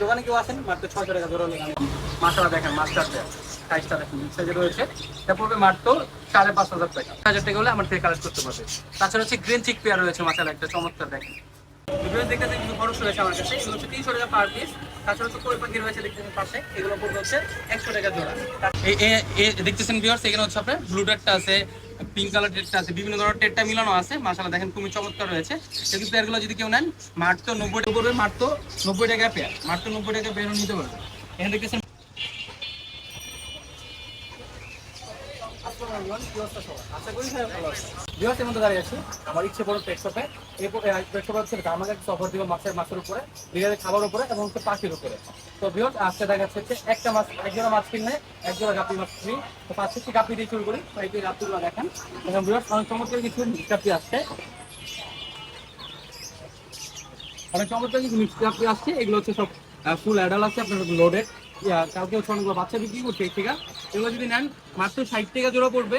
দোকানে কেউ আসেন মাত্র ছয়শো টাকা জোড়া হলে। দেখেন মাস্টার সাইজটা রয়েছে। এটা পড়বে মাত্র সাড়ে পাঁচ টাকা। হলে আমার কালেক্ট করতে পারবে। তাছাড়া হচ্ছে গ্রিন চিক পেয়ার রয়েছে মাসালা একটা চমৎকার দেখেন। ভিডিও দেখতে দেখতে কিছু খরচ রয়েছে আমার কাছে। এগুলো তিনশো টাকা পার তাছাড়া হচ্ছে কই পাখি রয়েছে দেখতেছেন পাশে। এগুলো হচ্ছে একশো টাকা জোড়া। দেখতেছেন ভিউয়ার্স এখানে হচ্ছে আপনার ব্লু আছে পিঙ্ক কালার টেটটা আছে, বিভিন্ন ধরনের টেটটা মিলানো আছে মাসালা দেখেন খুবই চমৎকার রয়েছে। কিন্তু পেয়ারগুলো যদি কেউ নেন, মাত্র নব্বই টাকা পড়বে মাত্র নব্বই টাকা পেয়ার মাত্র নব্বই টাকা পেয়ারও নিতে পারবে এখানে দেখতেছেন দাঁড়িয়ে আছি। আমার ইচ্ছে বড় পেটশপ হচ্ছে অফার মাছের মাছের উপরে উপরে এবং হচ্ছে পাখির উপরে। তো দেখা যাচ্ছে একটা মাছ একজোড়া মাছ কিনলে একজোড়া মাছ তো দিয়ে শুরু করি। দেখেন। এবং অনেক চমৎকার কিছু গাপি আসছে। অনেক আসছে। এগুলো হচ্ছে সব ফুল অ্যাডাল আছে। আপনার লোডেড কালকে হচ্ছে অনেকগুলো বাচ্চা বিক্রি করছে, এই থেকে। এগুলো যদি নেন, মাত্র ষাট টাকা জোড়া পড়বে।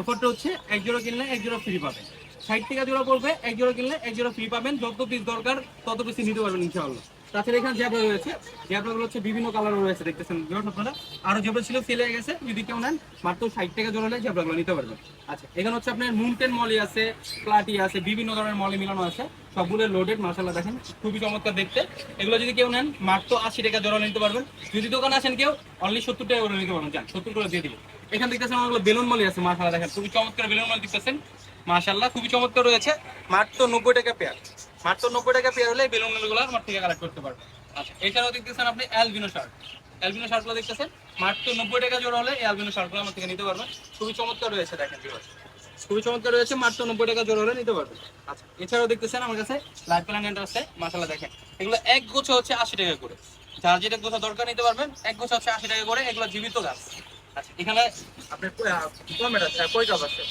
অফারটা হচ্ছে এক জোড়া কিনলে এক জোড়া ফ্রি পাবেন। ষাট টাকা জোড়া পড়বে, এক জোড়া কিনলে এক জোড়া ফ্রি পাবেন। যত পিস দরকার, তত পিস নিতে পারবেন ইনশাআল্লাহ। তাছাড়া এখানে জ্যাবরা রয়েছে। জ্যাবরাগুলো হচ্ছে বিভিন্ন কালার রয়েছে, দেখতেছেন। আপনারা? আরও জ্যাবরা ছিল সেল গেছে। যদি কেউ নেন, মাত্র ষাট টাকা জোড়া হলে জ্যাবরাগুলো নিতে পারবেন। আচ্ছা এখানে হচ্ছে আপনার মুনটেন মলি আছে প্লাটি আছে, বিভিন্ন ধরনের মলি মিলানো আছে। সবগুলো লোডেড মাসাল্লাহ দেখেন, খুবই চমৎকার দেখতে। এগুলো যদি কেউ নেন, মাত্র আশি টাকা জোড়া নিতে পারবেন। যদি দোকানে আসেন কেউ অনলি সত্তর টাকা করে নিতে পারবেন। যান, সত্তর করে দিয়ে দিব এখানে দেখতেছেন অনেকগুলো বেলুন মলি আছে মাসাল্লাহ দেখেন। খুবই চমৎকার বেলুন মলি দেখতেছেন। মাশাল্লাহ খুবই চমৎকার রয়েছে। মাত্র নব্বই টাকা পেয়ার মাত্র নব্বই টাকা পেয়ার হলে বেলুন মলিগুলো আমার থেকে কালেক্ট করতে পারবেন আচ্ছা এছাড়াও দেখতেছেন আপনি অ্যালবিনো শার্ট অ্যালবিনো শার্টগুলো দেখতেছেন? মাত্র নব্বই টাকা জোড়া হলে এই অ্যালবিনো শার্টগুলো আমার থেকে নিতে পারবেন খুবই চমৎকার রয়েছে, দেখেন। খুবই চমৎকার রয়েছে, মাত্র নব্বই টাকা জোড়া হলে নিতে পারবেন আচ্ছা এছাড়াও দেখতেছেন আমার কাছে লাইফ প্ল্যানেট আছে মাসালা দেখেন। এগুলো এক গোছা হচ্ছে আশি টাকা করে। যার যেটা গোছা দরকার নিতে পারবেন, এক গোছা হচ্ছে আশি টাকা করে, এগুলো জীবিত গাছ। আচ্ছা এখানে আপনার কমেট আছে? কই কাপ আছে?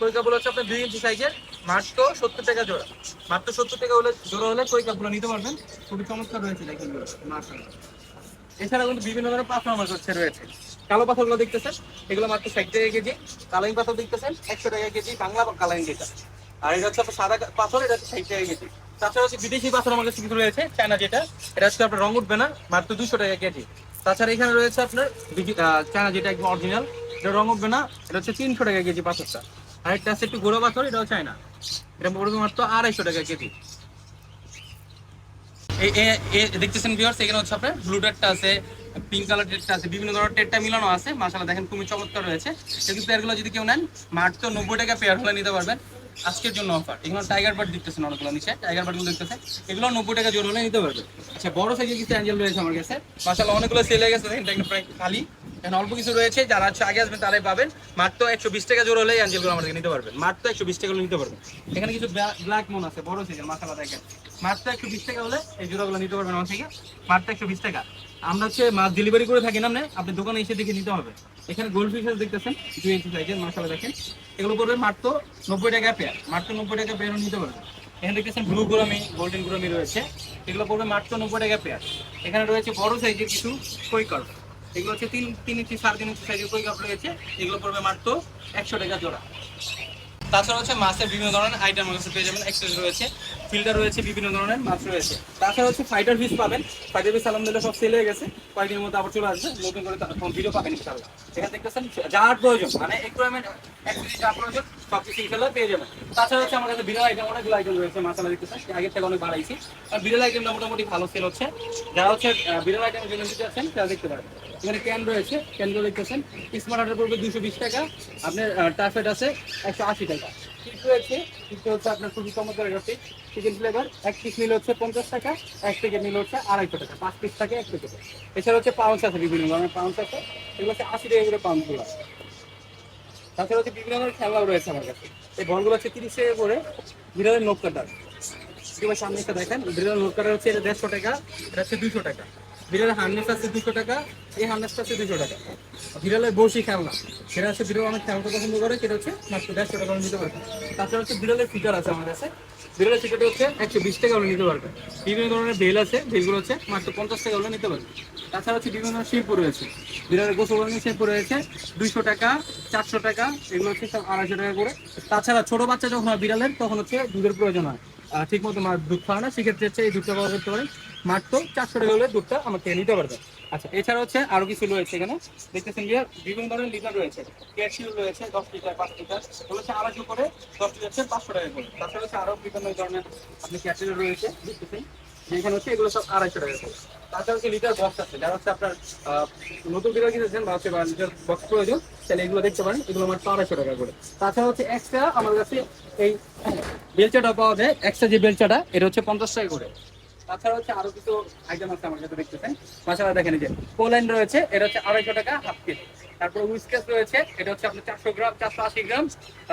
কই কাপগুলো হচ্ছে আপনার দুই ইঞ্চি সাইজের মাত্র সত্তর টাকা জোড়া। মাত্র সত্তর টাকা হলে জোড়া হলে কই কাপগুলো নিতে পারবেন। খুবই চমৎকার রয়েছে দেখেন মাসালা এছাড়া কিন্তু বিভিন্ন ধরনের পাথর আমার কাছে রয়েছে। কালো পাথরগুলো দেখতেছেন? এগুলো মাত্র ষাট টাকা কেজি। কালাইং পাথর দেখতেছেন? একশো টাকা কেজি, বাংলা কালাইং যেটা। আর এটা হচ্ছে আপনার সাদা পাথর, এটা হচ্ছে ষাট টাকা কেজি। তাছাড়া হচ্ছে বিদেশি পাথর আমার কাছে রয়েছে, চায়না যেটা। এটা হচ্ছে আপনার রং উঠবে না, মাত্র দুশো টাকা কেজি। তাছাড়া এখানে রয়েছে আপনার চায়না যেটা একদম অরিজিনাল এটা রং উঠবে না, এটা হচ্ছে তিনশো টাকা কেজি পাথরটা। আর একটা আছে একটু গোড়া পাথর, এটাও চায়না এটা পড়বে মাত্র আড়াইশো টাকা কেজি। দেখতেছেন ভিউয়ার্স এখানে হচ্ছে আপনার ব্লু টেটটা আছে পিঙ্ক কালার টেটটা আছে, বিভিন্ন ধরনের টেটটা মিলানো আছে। মাশাআল্লাহ, দেখেন খুবই চমৎকার রয়েছে। কিন্তু পেয়ারগুলো যদি কেউ নেন, মাত্র নব্বই টাকা পেয়ার হলে নিতে পারবেন। আজকের জন্য অফার এখানে টাইগার বার্ড দেখতেছেন অনেকগুলো নিচে। টাইগার বার্ডগুলো দেখতেছেন। এগুলো নব্বই টাকা জোর হলে নিতে পারবেন। আচ্ছা বড় সাইজের কিছু অ্যাঞ্জেল রয়েছে আমার কাছে। মাশাআল্লাহ, অনেকগুলো সেল হয়ে গেছে। দেখেন, প্রায় খালি। এখানে অল্প কিছু রয়েছে, যারা হচ্ছে আগে আসবেন তারাই পাবেন। মাত্র একশো বিশ টাকা জোর হলে অ্যাঞ্জেলগুলো আমাদের নিতে পারবেন মাত্র একশো বিশ টাকা নিতে পারবেন এখানে কিছু ব্ল্যাক মন আছে, বড় সাইজের মাসালা দেখেন। মাত্র একশো বিশ টাকা হলে এই জোড়াগুলো নিতে পারবেন আমার থেকে। মাত্র একশো বিশ টাকা। আমরা হচ্ছে মাছ ডেলিভারি করে থাকি না আপনি আপনি দোকানে এসে দেখে নিতে হবে। এখানে গোল্ড ফিশ দেখতেছেন, দুই ইঞ্চি সাইজের মশলা দেখেন। এগুলো পড়বে মাত্র নব্বই টাকা পেয়ার মাত্র নব্বই টাকা পেয়ারও নিতে পারবেন। এখানে দেখতেছেন ব্লু গোরামি গোল্ডেন গোরামি রয়েছে। এগুলো পড়বে মাত্র নব্বই টাকা পেয়ার এখানে রয়েছে বড় সাইজের কিছু কই কার্ভ এগুলো হচ্ছে তিন তিন ইঞ্চি, সাড়ে তিন ইঞ্চি সাইজের কই রয়েছে। এগুলো পড়বে মাত্র একশো টাকা জোড়া। তাছাড়া হচ্ছে মাছের বিভিন্ন ধরনের আইটেম রয়েছে পেয়ে যাবেন এক্সেস রয়েছে। ফিল্টার রয়েছে বিভিন্ন ধরনের মাছ রয়েছে। তাছাড়া হচ্ছে ফাইটার ফিস পাবেন। ফাইটার ফিস আলহামদুলিল্লাহ সব সেল হয়ে গেছে। কয়েকদিনের মধ্যে আবার চলে আসবে। নতুন করে ভিডিও পাবেন ইনশাআল্লাহ। এখানে দেখতেছেন যার প্রয়োজন মানে একুইপমেন্ট অ্যাকচুয়ালি যা প্রয়োজন সব কিছু ইনশাআল্লাহ পেয়ে যাবেন। তাছাড়া হচ্ছে আমার কাছে বিড়াল আইটেম অনেকগুলো আইটেম রয়েছে মাসালা দেখতেছেন আগের থেকে অনেক বাড়াইছি। আর বিড়াল আইটেমটা মোটামুটি ভালো সেল হচ্ছে। যারা হচ্ছে আহ, বিড়াল আইটেমের জন্য নিতে চাচ্ছেন তারা দেখতে পারেন। এখানে ক্যান রয়েছে। ক্যানগুলো দেখতেছেন। স্মার্ট হার্টের পড়বে দুশো বিশ টাকা। আপনার টার্ফেট আছে একশো আশি টাকা। চিপ রয়েছে চিপটা হচ্ছে আপনার খুবই চমৎকার একটা চিকেন ফ্লেভার এক পিস নিলে হচ্ছে পঞ্চাশ টাকা, এক প্যাকেট নিলে হচ্ছে আড়াইশো টাকা, পাঁচ পিস থাকে এক প্যাকেটে এছাড়া হচ্ছে পাউন্স আছে বিভিন্ন ধরনের পাউন্স আছে, এগুলো হচ্ছে আশি টাকা করে পাউন্সগুলো তাছাড়া হচ্ছে বিভিন্ন ধরনের খেলনাও রয়েছে আমার কাছে। এই বলগুলো হচ্ছে তিরিশ টাকা করে বিড়ালের নোট কাটার। সামনে একটা দেখেন, বিড়ালের নোট কাটার হচ্ছে এটা দেড়শো টাকা, এটা হচ্ছে দুশো টাকা। বিড়ালের হার্নেস আছে দুশো টাকা, এই হার্নেসটা আছে দুশো টাকা। বিড়ালের বসি খেলনা, সেটা হচ্ছে বিড়াল অনেক খেলতে পছন্দ করে, সেটা হচ্ছে মাত্র দেড়শো টাকা নিতে পারবে তাছাড়া হচ্ছে বিড়ালের ফিচার আছে আমার কাছে। বিড়ালের ফিচারটা হচ্ছে একশো বিশ টাকা হলে নিতে পারবে বিভিন্ন ধরনের বেল আছে, বেলগুলো হচ্ছে মাত্র পঞ্চাশ টাকা হলে নিতে পারবে তাছাড়া হচ্ছে বিভিন্ন ধরনের শিল্প রয়েছে। বিড়ালের গোসল শিল্প রয়েছে, দুইশো টাকা, চারশো টাকা, এগুলো হচ্ছে সব আড়াইশো টাকা করে। তাছাড়া ছোট বাচ্চা যখন হয় বিড়ালের, তখন হচ্ছে দুধের প্রয়োজন হয়। ঠিক মতো মার দুধ খাওয়া না, সেক্ষেত্রে হচ্ছে এই দুধটা ব্যবহার করতে পারেন। মাত্র চারশো টাকা হলে দুধটা আমাকে নিতে পারবে আচ্ছা এছাড়া হচ্ছে আরও কিছু রয়েছে এখানে। দেখতেছেন যে বিভিন্ন ধরনের লিটার রয়েছে। ক্যাশিউ রয়েছে, দশ লিটার, পাঁচ লিটার। হচ্ছে আড়াইশো করে, দশ লিটার হচ্ছে পাঁচশো টাকা করে। তাছাড়া হচ্ছে আরও বিভিন্ন ধরনের আপনি ক্যাশিউল রয়েছে, দেখতেছেন। যেখানে হচ্ছে এগুলো সব আড়াইশো টাকা করে তাছাড়া হচ্ছে লিটার বক্স আছে, যারা হচ্ছে আপনার নতুন লিটার কিনেছেন বা হচ্ছে লিটার বক্স প্রয়োজন, তাহলে এগুলো দেখতে পারেন, এগুলো আমার আড়াইশো টাকা করে। তাছাড়া হচ্ছে এক্সট্রা আমার কাছে এই বেলচাটা পাওয়া যায় এক্সট্রা যে বেলচাটা, এটা হচ্ছে পঞ্চাশ টাকা করে। তাছাড়া হচ্ছে আরও কিছু আইটেম আছে আমার কাছে দেখতেছেন মাসালা দেখেন যে পোল্যান্ড রয়েছে, এটা হচ্ছে আড়াইশো টাকা হাফ কেজি তারপর উইস্কেস রয়েছে, এটা হচ্ছে আপনার চারশো গ্রাম, চারশো আশি গ্রাম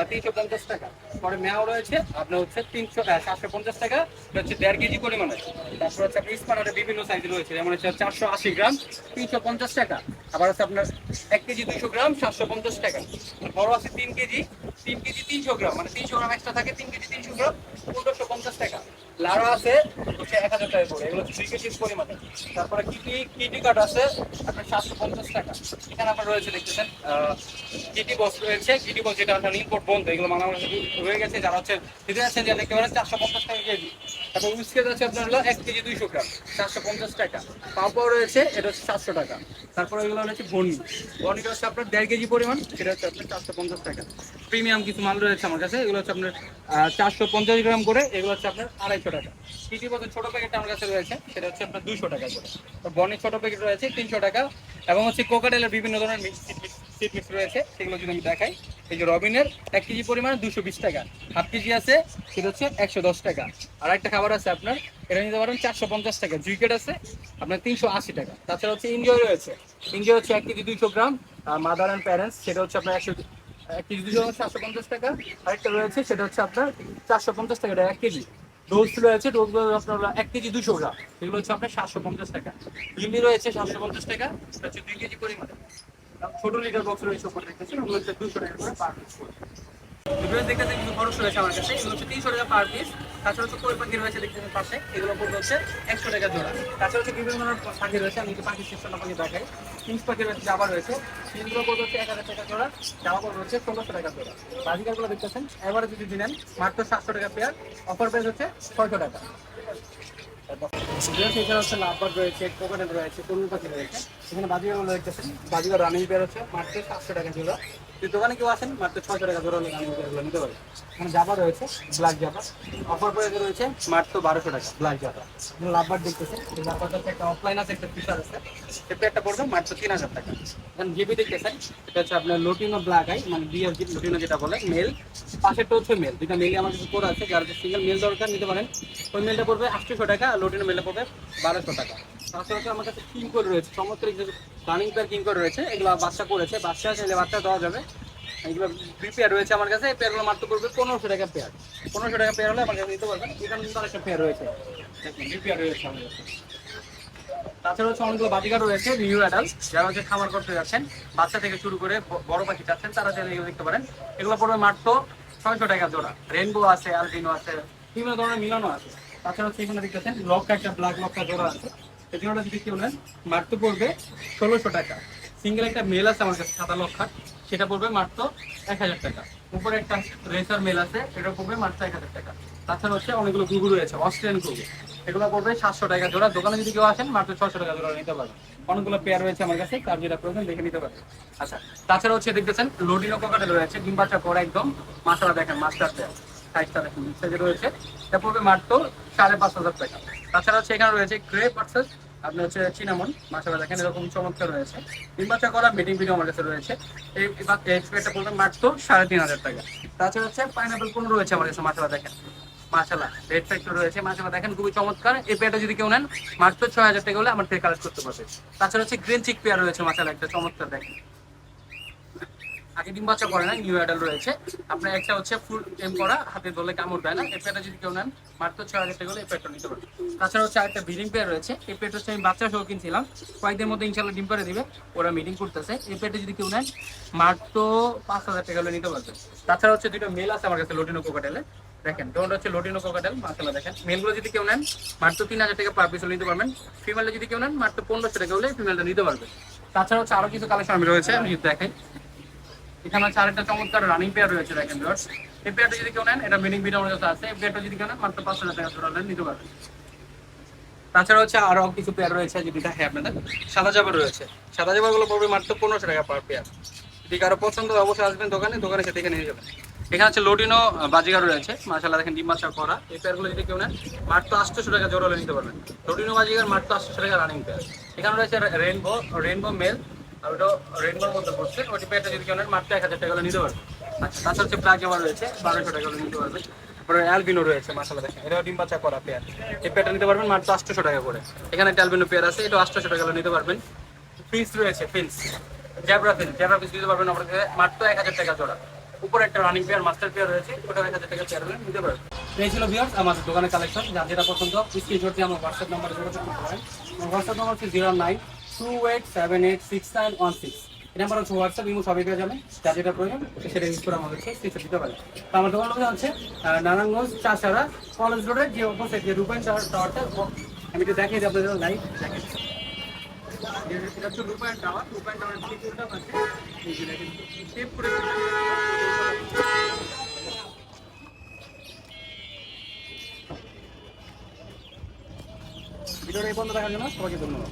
তিনশো পঞ্চাশ টাকা। পরে মেয়াও রয়েছে, আপনার হচ্ছে তিনশো সাতশো পঞ্চাশ টাকা, এটা হচ্ছে দেড় কেজি পরিমাণে। তারপর হচ্ছে আপনার স্পানারের বিভিন্ন সাইজ রয়েছে, যেমন হচ্ছে চারশো আশি গ্রাম, তিনশো পঞ্চাশ টাকা। আবার হচ্ছে আপনার এক কেজি দুইশো গ্রাম, সাতশো পঞ্চাশ টাকা। বড় আছে তিন কেজি তিন কেজি তিনশো গ্রাম মানে তিনশো গ্রাম এক্সট্রা থাকে, তিন কেজি তিনশো গ্রাম, পনেরোশো পঞ্চাশ টাকা। লাড়া আছে হচ্ছে এক হাজার টাকা করে এগুলো থ্রি কেজির পরিমাণে। তারপরে কিটি কিটি কার্ড আছে? আপনার সাতশো পঞ্চাশ টাকা। এখানে আপনার রয়েছে, দেখতেছেন কিটি বস রয়েছে? কিটি বস যেটা আপনার ইম্পোর্ট বন্ধ, এগুলো মানামানি রয়ে গেছে। যারা হচ্ছে দিতে যাচ্ছেন যে দেখতে পারেন চারশো পঞ্চাশ টাকা কেজি। তারপর উইস্কেট আছে আপনার হলো এক কেজি দুইশো গ্রাম চারশো পঞ্চাশ টাকা। পাওয়া রয়েছে, এটা হচ্ছে সাতশো টাকা। তারপর এগুলো হচ্ছে বনি। বনিটা হচ্ছে আপনার দেড় কেজি পরিমাণ, সেটা হচ্ছে আপনার চারশো পঞ্চাশ টাকা। প্রিমিয়াম কিছু মাল রয়েছে আমার কাছে, এগুলো হচ্ছে আপনার চারশো পঞ্চাশ গ্রাম করে, এগুলো হচ্ছে আপনার আড়াইশো টাকা। টিটি বছর ছোট প্যাকেট আমার কাছে রয়েছে, সেটা হচ্ছে আপনার দুশো টাকা করে। বনির ছোট প্যাকেট রয়েছে তিনশো টাকা, এবং হচ্ছে কোকাটেলের বিভিন্ন ধরনের সিট মিক্স রয়েছে, সেগুলো যদি আমি দেখাই, এই যে রবিনের এক কেজি পরিমাণ দুশো বিশ টাকা। হাফ কেজি আছে, সেটা হচ্ছে একশো দশ টাকা। আর একটা খাবার আছে আপনার, এটা নিতে পারেন চারশো পঞ্চাশ টাকা। জুইকেট আছে, আপনার তিনশো আশি টাকা। তাছাড়া হচ্ছে এনজয় রয়েছে। এনজয় হচ্ছে এক কেজি দুইশো গ্রাম, আর মাদার অ্যান্ড প্যারেন্টস, সেটা হচ্ছে আপনার একশো, এক কেজি দুশো চারশো পঞ্চাশ টাকা। আরেকটা রয়েছে, সেটা হচ্ছে আপনার চারশো পঞ্চাশ টাকা এক কেজি। ডোজ রয়েছে ডোজগুলো আপনার এক কেজি দুশো গ্রাম। এগুলো হচ্ছে আপনার সাতশো পঞ্চাশ টাকা। ভিন্ডি রয়েছে সাতশো পঞ্চাশ টাকা হচ্ছে দুই কেজি পরিমাণে। ছোট লিটার বক্স রয়েছে উপর দেখতেছেন ওগুলো হচ্ছে দুশো টাকা করে পার পিস এগুলো দেখতেছেন কিন্তু খরচ রয়েছে আমার কাছে, এগুলো হচ্ছে তিনশো টাকা পার পিস তাছাড়া হচ্ছে কই পাখি রয়েছে দেখতেছেন পাশে, এগুলো পড়বে হচ্ছে একশো টাকা জোড়া। তাছাড়া হচ্ছে বিভিন্ন ধরনের পাখি রয়েছে, আমি একটু পাখি সেকশন আপনাকে দেখাই। পিস পাখি রয়েছে জাবা রয়েছে তিনগুলো পড়বে হচ্ছে এক হাজার টাকা জোড়া জামা পড়বে হচ্ছে ষোলোশো টাকা জোড়া। বাজিকারগুলো দেখতেছেন এবারে যদি দিলেন মাত্র সাতশো টাকা পেয়ার অফার প্রাইস হচ্ছে ছয়শো টাকা। এখানে রয়েছে কোকোনেট রয়েছে তরুণ পাখি রয়েছে। এখানে বাজিগারগুলো দেখতেছেন। বাজিগার রানিং পেয়ার হচ্ছে মাত্র সাতশো টাকা যদি দোকানে কেউ আসেন? মাত্র ছশো টাকা জোড়া রানিং নিতে পারে। এখানে জাবা রয়েছে ব্ল্যাক জাবা অফার প্রাইসে রয়েছে মাত্র বারোশো টাকা ব্ল্যাক জাবা লাভবার দেখতেছেন লাভবারটা একটা অফলাইন আছে, একটা ফিচার আছে। এই পেয়ারটা পড়বে মাত্র তিন হাজার টাকা। এখানে জিবি দেখতেছেন, এটা হচ্ছে আপনার লোটিনো ব্ল্যাক আই মানে বিএফ লোটিনো যেটা বলে মেল পাশেরটা হচ্ছে মেল দুইটা মেলই আমার কাছে আছে, যার সিঙ্গেল মেল দরকার, নিতে পারেন। ওই মেলটা পড়বে আটশোশো টাকা, আর লোটিনো মেলটা পড়বে বারোশো টাকা। হচ্ছে আমার কাছে কিং রয়েছে কিছু রানিং পেয়ার কিং রয়েছে, এগুলো বাচ্চা করেছে, বাচ্চা চাইলে বাচ্চা দেওয়া যাবে। এগুলো পেয়ার রয়েছে আমার কাছে, এই পেয়ারগুলো মাত্র পড়বে পনেরোশো টাকা পেয়ার পনেরোশো টাকা পেয়ার হলে আমার কাছে নিতে পারবেন, এখানে কিন্তু আরেকটা পেয়ার রয়েছে। দেখুন পেয়ার রয়েছে আমার কাছে। তাছাড়া হচ্ছে অনেকগুলো বাজিকার রয়েছে নিউ অ্যাডাল্ট যারা হচ্ছে খামার করতে যাচ্ছেন, বাচ্চা থেকে শুরু করে বড় পাখি চাচ্ছেন, তারা চাইলে এগুলো দেখতে পারেন। এগুলো পড়বে মাত্র ছয়শো টাকা জোড়া। রেনবো আছে আলবিনো আছে, বিভিন্ন ধরনের মিলানো আছে। তাছাড়া হচ্ছে এখানে দেখতেছেন লক্কা একটা ব্ল্যাক লক্কা জোড়া আছে। এই জোড়াটা যদি কেউ নেন, মাত্র পড়বে ষোলোশো টাকা। সিঙ্গেল একটা মেল আছে আমার কাছে, সাদা লক্ষা সেটা পড়বে মাত্র এক হাজার টাকা। উপরে একটা রেসার মেল আছে এটা পড়বে মাত্র এক হাজার টাকা। তাছাড়া হচ্ছে অনেকগুলো গুগু রয়েছে অস্ট্রেলিয়ান গুগু এগুলো পড়বে সাতশো টাকা জোড়া। দোকানে যদি কেউ আসেন, মাত্র ছশো টাকা জোড়া নিতে পারবেন। অনেকগুলো পেয়ার রয়েছে আমার কাছে তার যেটা প্রয়োজন দেখে নিতে পারবেন। আচ্ছা তাছাড়া হচ্ছে দেখতেছেন লোডিনো কোকাটেল রয়েছে, ডিম বাচ্চা পরে একদম মাছটা দেখেন মাছটা সাইজটা দেখেন সাইজে রয়েছে, এটা পড়বে মাত্র সাড়ে পাঁচ হাজার টাকা। তাছাড়া হচ্ছে এখানে রয়েছে গ্রে পার্সেস আপনার হচ্ছে চিনামন মাছালা দেখেন এরকম চমৎকার রয়েছে। তিন বাচ্চা করা মিটিং ভিডিও আমার কাছে রয়েছে। এই এক্সপেক্টটা বলবেন মাত্র সাড়ে তিন হাজার টাকা। তাছাড়া হচ্ছে পাইনাপেল কোন রয়েছে আমার কাছে মাছা দেখেন। মাছালা রেড ফ্যাক্টর রয়েছে মাশালা দেখেন খুবই চমৎকার। এই পেয়ারটা যদি কেউ নেন, মাত্র ছয় হাজার টাকা হলে আমার থেকে কালেক্ট করতে পারবে। তাছাড়া হচ্ছে গ্রিন চিক পেয়ার রয়েছে মাশালা একটা চমৎকার দেখেন। আগে ডিম বাচ্চা করে না নিউ অ্যাডাল রয়েছে। আপনার একটা হচ্ছে ফুল এম করা, হাতে ধরলে কামড় দেয় না। এই পেয়ারটা যদি কেউ নেন, মাত্র ছয় হাজার টাকা হলে এই পেয়ারটা নিতে পারবে তাছাড়া হচ্ছে আরেকটা ব্রিডিং পেয়ার রয়েছে। এই পেয়ারটা হচ্ছে আমি বাচ্চা সহ কিনছিলাম। কয়েকদিনের মধ্যে ইনশাল্লাহ ডিম পেয়ারে দিবে। ওরা মিটিং করতেছে। এই পেয়ারটা যদি কেউ নেন, মাত্র পাঁচ হাজার টাকা হলে নিতে পারবে তাছাড়া হচ্ছে দুটো মেল আছে আমার কাছে লোটিনো কোকাটেলে দেখেন ডোনটা হচ্ছে লোটিনো কোকাটেল মাসালা দেখেন। মেলগুলো যদি কেউ নেন, মাত্র তিন হাজার টাকা পার পিস নিতে পারবেন। ফিমেলটা যদি কেউ নেন, মাত্র পনেরোশো টাকা হলে ফিমেলটা নিতে পারবে। তাছাড়া হচ্ছে আরও কিছু কালেকশন আমি রয়েছে, আমি যদি দেখাই। এখানে হচ্ছে আরেকটা চমৎকার রানিং পেয়ার রয়েছে, দেখেন ভিউয়ার্স এই পেয়ারটা যদি কেউ নেন, এটা মিনিং বিট আমাদের কাছে আছে। এই পেয়ারটা যদি কেউ নেন, মাত্র পাঁচশো টাকা জোড়া নেন নিতে পারবেন। তাছাড়া হচ্ছে আরও কিছু পেয়ার রয়েছে, যদি দেখে আপনাদের সাদা জাবার রয়েছে। সাদা জাবারগুলো পড়বে মাত্র পনেরোশো টাকা পার পেয়ার যদি কারও পছন্দ অবশ্যই আসবেন দোকানে দোকানে এখানে নিয়ে যাবেন। এখানে হচ্ছে লোডিনো বাজিগার রয়েছে। মাশাল্লাহ দেখেন ডিম বাচ্চা করা। এই পেয়ারগুলো যদি কেউ নেন, মাত্র আটশোশো টাকা হলে নিতে পারবেন। লোডিনো বাজিগার, মাত্র আটশোশো টাকা রানিং পেয়ার এখানে রয়েছে রেনবো রেনবো মেল আর ওটা রেনবোর মধ্যে পড়ছে। ওটি পেয়ারটা যদি কেউ নেন মাত্র এক হাজার টাকা নিতে পারবেন আচ্ছা তাছাড়া হচ্ছে ব্ল্যাক জাবার রয়েছে, বারোশো টাকা নিতে পারবেন তারপরে রয়েছে মাসালা দেখেন। এটাও করা পেয়ার এই পেয়ারটা নিতে পারবেন মাত্র আটশোশো টাকা করে। এখানে একটা অ্যালবিনো পেয়ার আছে এটা আটশোশো টাকা নিতে পারবেন। ফিন্স রয়েছে ফিন্স জ্যাবরা ফিন্স জ্যাবরা দিতে পারবেন আপনাকে মাত্র এক হাজার টাকা জোড়া। উপরে একটা রানিং পেয়ার মাস্টার পেয়ার রয়েছে ওটা এক হাজার টাকা পেয়ার নিতে পারবেন। এই ছিল ভিউয়ার্স আমাদের দোকানের কালেকশন যার যেটা পছন্দ স্ক্রিনশট আমার হোয়াটসঅ্যাপ নাম্বারে যোগাযোগ করতে পারেন। আমার হোয়াটসঅ্যাপ নাম্বার হচ্ছে zero nine two eight seven eight six nine one six এই নাম্বার হচ্ছে হোয়াটসঅ্যাপ ইমো সবাই যাবেন। যার যেটা প্রয়োজন সেটা ইউজ করে স্ক্রিনশট দিতে পারেন। তো আমার দোকান নম্বর হচ্ছে নারায়ণগঞ্জ চাষারা কলেজ রোডের যে অপোজিট যে রূপায়ণ টাওয়ার টাওয়ারটা আমি একটু দেখিয়ে দিই আপনাদের লাইভ দেখেন এই ভিডিওটা এই পর্যন্ত দেখার জন্য সবাইকে ধন্যবাদ।